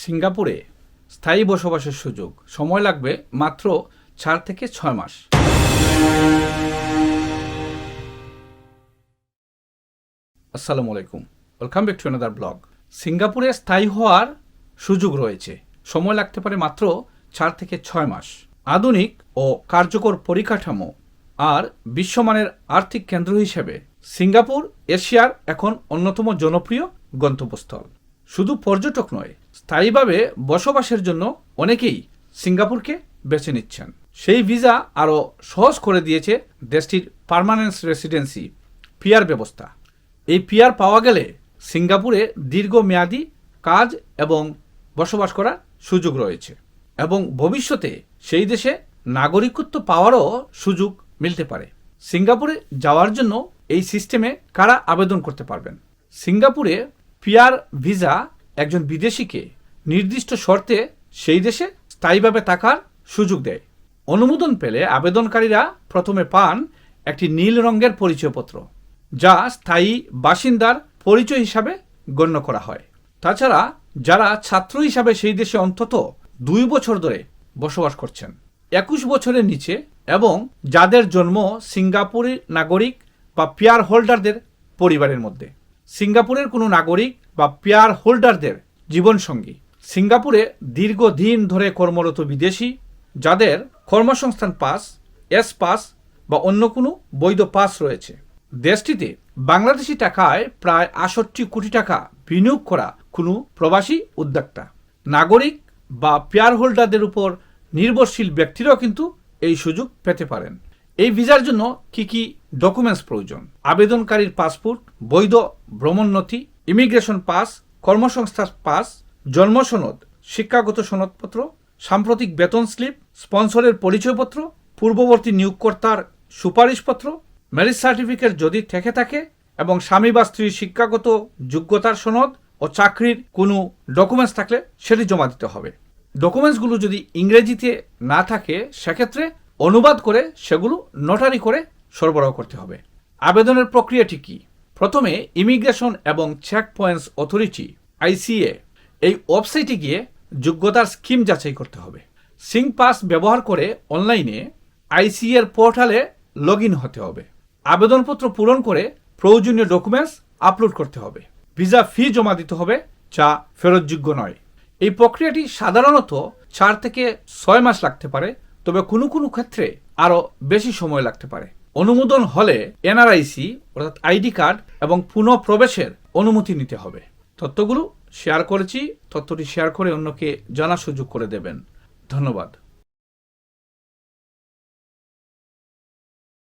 সিঙ্গাপুরে স্থায়ী বসবাসের সুযোগ। সময় লাগবে মাত্র চার থেকে ছয় মাস। আসসালামু আলাইকুম। Welcome back to another blog. সিঙ্গাপুরে স্থায়ী হওয়ার সুযোগ রয়েছে। সময় লাগতে পারে মাত্র চার থেকে ছয় মাস। আধুনিক ও কার্যকর পরিকাঠামো আর বিশ্বমানের আর্থিক কেন্দ্র হিসেবে সিঙ্গাপুর এশিয়ার এখন অন্যতম জনপ্রিয় গন্তব্যস্থল। শুধু পর্যটক নয় স্থায়ীভাবে বসবাসের জন্য অনেকেই সিঙ্গাপুরকে বেছে নিচ্ছেন। সেই ভিসা আরও সহজ করে দিয়েছে দেশটির পার্মানেন্স রেসিডেন্সি পিয়ার ব্যবস্থা। এই পিয়ার পাওয়া গেলে সিঙ্গাপুরে দীর্ঘমেয়াদী কাজ এবং বসবাস করার সুযোগ রয়েছে এবং ভবিষ্যতে সেই দেশে নাগরিকত্ব পাওয়ারও সুযোগ মিলতে পারে। সিঙ্গাপুরে যাওয়ার জন্য এই সিস্টেমে কারা আবেদন করতে পারবেন? সিঙ্গাপুরে পিয়ার ভিসা একজন বিদেশিকে নির্দিষ্ট শর্তে সেই দেশে স্থায়ীভাবে থাকার সুযোগ দেয়। অনুমোদন পেলে আবেদনকারীরা প্রথমে পান একটি নীল রঙের পরিচয়পত্র, যা স্থায়ী বাসিন্দার পরিচয় হিসাবে গণ্য করা হয়। তাছাড়া যারা ছাত্র হিসাবে সেই দেশে অন্তত দুই বছর ধরে বসবাস করছেন, একুশ বছরের নিচে এবং যাদের জন্ম সিঙ্গাপুরের নাগরিক বা পিয়ার হোল্ডারদের পরিবারের মধ্যে। সিঙ্গাপুরের কোনো নাগরিক বা পিয়ার হোল্ডারদের জীবনসঙ্গী। সিঙ্গাপুরে দীর্ঘদিন ধরে কর্মরত বিদেশি, যাদের কর্মসংস্থান পাস, এস পাস বা অন্য কোনো বৈধ পাস রয়েছে। দেশটিতে বাংলাদেশি টাকায় প্রায় আষট্টি কোটি টাকা বিনিয়োগ করা কোনো প্রবাসী উদ্যোক্তা। নাগরিক বা পেয়ার হোল্ডারদের উপর নির্ভরশীল ব্যক্তিরাও কিন্তু এই সুযোগ পেতে পারেন। এই ভিসার জন্য কি কি ডকুমেন্টস প্রয়োজন? আবেদনকারীর পাসপোর্ট, বৈধ ভ্রমণ নথি, ইমিগ্রেশন পাস, কর্মসংস্থান পাস জন্ম সনদ শিক্ষাগত সনদপত্র, সাম্প্রতিক বেতন স্লিপ, স্পন্সরের পরিচয়পত্র, পূর্ববর্তী নিয়োগকর্তার সুপারিশপত্র, ম্যারেজ সার্টিফিকেট যদি থেকে থাকে এবং স্বামী বা স্ত্রীর শিক্ষাগত যোগ্যতার সনদ ও চাকরির কোনো ডকুমেন্টস থাকলে সেটি জমা দিতে হবে। ডকুমেন্টসগুলো যদি ইংরেজিতে না থাকে, সেক্ষেত্রে অনুবাদ করে সেগুলো নোটারি করে সরবরাহ করতে হবে। আবেদনের প্রক্রিয়াটি কি? প্রথমে ইমিগ্রেশন এবং চেক পয়েন্টস অথরিটি, আইসিএ এই ওয়েবসাইটে গিয়ে যোগ্যতার স্কিম যাচাই করতে হবে। সিং পাস ব্যবহার করে অনলাইনে আইসিএর পোর্টালে লগ হতে হবে। আবেদনপত্র পূরণ করে প্রয়োজনীয় ডকুমেন্টস আপলোড করতে হবে। ভিসা ফি জমা দিতে হবে, যা ফেরতযোগ্য নয়। এই প্রক্রিয়াটি সাধারণত চার থেকে ছয় মাস লাগতে পারে, তবে কোনো কোনো ক্ষেত্রে আরও বেশি সময় লাগতে পারে। অনুমোদন হলে এনআরআইসি অর্থাৎ আইডি কার্ড এবং পুনঃপ্রবেশের অনুমতি নিতে হবে। তথ্যগুলো শেয়ার করেছি তথ্যটি শেয়ার করে অন্যকে জানার সুযোগ করে দেবেন। ধন্যবাদ।